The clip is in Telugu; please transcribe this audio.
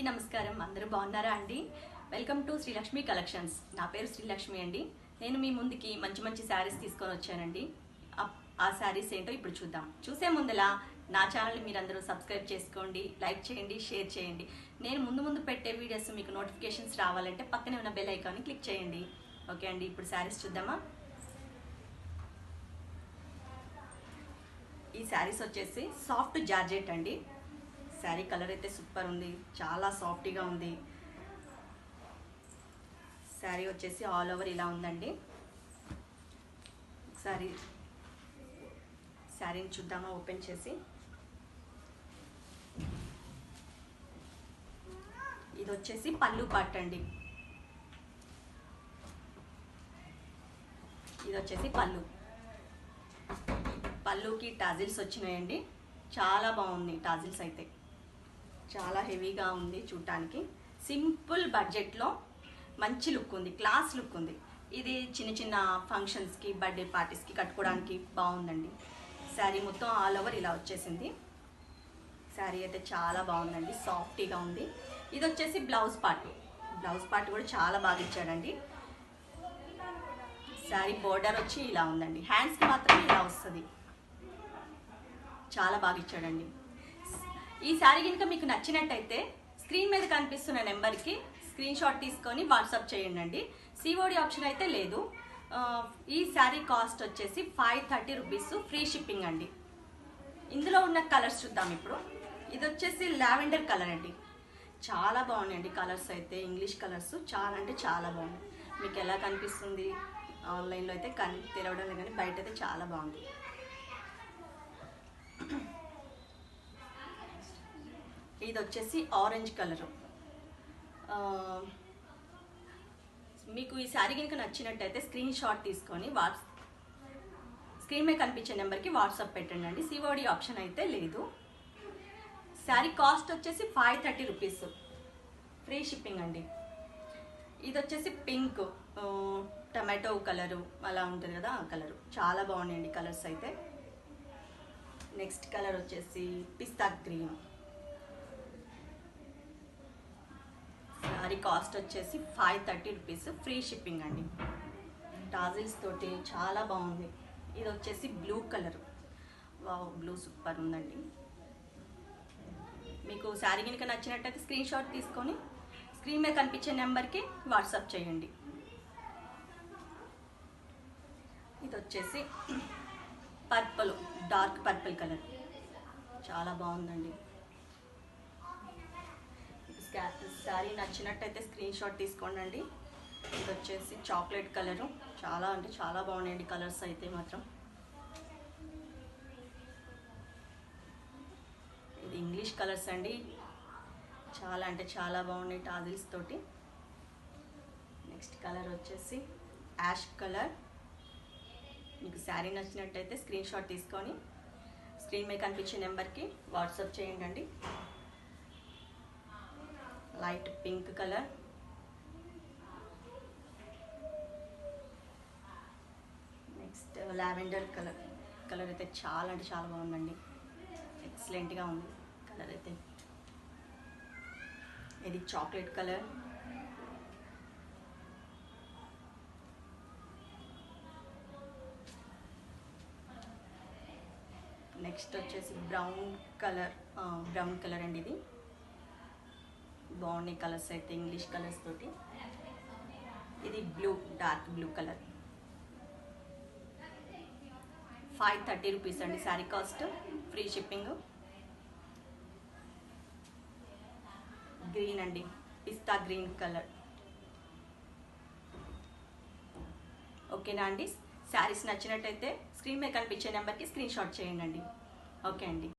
అందరికీ నమస్కారం. అందరూ బాగున్నారా అండి? వెల్కమ్ టు శ్రీలక్ష్మి కలెక్షన్స్ నా పేరు శ్రీలక్ష్మి అండి. నేను మీ ముందుకి మంచి మంచి శారీస్ తీసుకొని వచ్చానండి. ఆ- శారీస్ ఏంటో ఇప్పుడు చూద్దాం. చూసే ముందలా నా ఛానల్ని మీరందరూ సబ్స్క్రైబ్ చేసుకోండి లైక్ చేయండి షేర్ చేయండి. నేను ముందు ముందు పెట్టే వీడియోస్ మీకు నోటిఫికేషన్స్ రావాలంటే పక్కనే ఉన్న బెల్ ఐకాన్ని క్లిక్ చేయండి. ఓకే అండి ఇప్పుడు శారీస్ చూద్దామా? ఈ శారీస్ వచ్చేసి సాఫ్ట్ జార్జెట్ అండి. శారీ కలర్ అయితే సూపర్ ఉంది. చాలా సాఫ్ట్గా ఉంది. శారీ వచ్చేసి ఆల్ ఓవర్ ఇలా ఉందండి. ఒకసారి శారీని చూద్దామా ఓపెన్ చేసి. ఇది వచ్చేసి పళ్ళు పాట్ అండి. ఇది వచ్చేసి పళ్ళు. పళ్ళుకి టాజిల్స్ వచ్చినాయండి. చాలా బాగుంది టాజిల్స్ అయితే. చాలా హెవీగా ఉంది చూడటానికి సింపుల్ బడ్జెట్లో మంచి లుక్ ఉంది క్లాస్ లుక్ ఉంది. ఇది చిన్న చిన్న ఫంక్షన్స్కి బర్త్డే పార్టీస్కి కట్టుకోవడానికి బాగుందండి. శారీ మొత్తం ఆల్ ఓవర్ ఇలా వచ్చేసింది. శారీ అయితే చాలా బాగుందండి సాఫ్టీగా ఉంది. ఇది వచ్చేసి బ్లౌజ్ పార్ట్. బ్లౌజ్ పార్ట్ కూడా చాలా బాగా ఇచ్చాడండి. శారీ బోర్డర్ వచ్చి ఇలా ఉందండి. హ్యాండ్స్కి మాత్రం ఇలా వస్తుంది. చాలా బాగా ఇచ్చాడండి. ఈ శారీ కనుక మీకు నచ్చినట్టయితే స్క్రీన్ మీద కనిపిస్తున్న నెంబర్కి స్క్రీన్ షాట్ తీసుకొని వాట్సాప్ చేయండి అండి సిఓడి ఆప్షన్ అయితే లేదు. ఈ శారీ కాస్ట్ వచ్చేసి five thirty rupees free shipping అండి. ఇందులో ఉన్న కలర్స్ చూద్దాం ఇప్పుడు. ఇది వచ్చేసి లావెండర్ కలర్ అండి. చాలా బాగున్నాయండి కలర్స్ అయితే ఇంగ్లీష్ కలర్స్ చాలా అంటే చాలా బాగున్నాయి. మీకు ఎలా కనిపిస్తుంది? ఆన్లైన్లో అయితే కన్ తెరవడం లేదు కానీ బయట అయితే చాలా బాగుంది. ఇది వచ్చేసి ఆరెంజ్ కలరు. మీకు ఈ శారీ కనుక నచ్చినట్టయితే స్క్రీన్ షాట్ తీసుకొని వాట్స్ స్క్రీన్ మీద కనిపించే నెంబర్కి వాట్సాప్ పెట్టండి అండి సిఓడి ఆప్షన్ అయితే లేదు. శారీ కాస్ట్ వచ్చేసి five thirty rupees. Free shipping అండి. ఇది వచ్చేసి పింక్ టమాటో కలరు అలా ఉంటుంది కదా ఆ కలరు. చాలా బాగున్నాయండి కలర్స్ అయితే. నెక్స్ట్ కలర్ వచ్చేసి పిస్తా గ్రీన్. కాస్ట్ వచ్చేసి five thirty rupees free shipping అండి. టాజిల్స్ తోటి చాలా బాగుంది. ఇది వచ్చేసి blue colour wow blue super ఉందండి. మీకు శారీ కనుక నచ్చినట్టయితే స్క్రీన్ షాట్ తీసుకొని స్క్రీన్ మీద కనిపించే నెంబర్కి వాట్సాప్ చేయండి. ఇది వచ్చేసి పర్పుల్ డార్క్ పర్పుల్ కలర్ చాలా బాగుందండి. శారీ నచ్చినట్టయితే స్క్రీన్ షాట్ తీసుకోండి అండి ఇది వచ్చేసి చాక్లెట్ కలరు. చాలా అంటే చాలా బాగున్నాయండి కలర్స్ అయితే మాత్రం. ఇది ఇంగ్లీష్ కలర్స్ అండి. చాలా అంటే చాలా బాగున్నాయి టాజిల్స్ తోటి. నెక్స్ట్ కలర్ వచ్చేసి యాష్ కలర్. మీకు శారీ నచ్చినట్టయితే స్క్రీన్ షాట్ తీసుకొని స్క్రీన్ మీద కనిపించే నెంబర్కి వాట్సాప్ చేయండి అండి light pink colour. Next lavender colour. Colour అయితే చాలా అంటే చాలా బాగుందండి. ఎక్సలెంట్గా ఉంది కలర్ అయితే. ఇది చాక్లెట్ కలర్. నెక్స్ట్ వచ్చేసి బ్రౌన్ కలర్ బ్రౌన్ కలర్ అండి ఇది. బాగున్నాయి కలర్స్ అయితే ఇంగ్లీష్ కలర్స్ తోటి. ఇది blue dark blue colour. Five thirty rupees అండి sari cost free shipping. Green అండి పిస్తా గ్రీన్ కలర్. ఓకేనా అండి? శారీస్ నచ్చినట్టయితే స్క్రీన్ మీద కనిపించే నెంబర్కి స్క్రీన్ షాట్ చేయండి. అండి ఓకే అండి.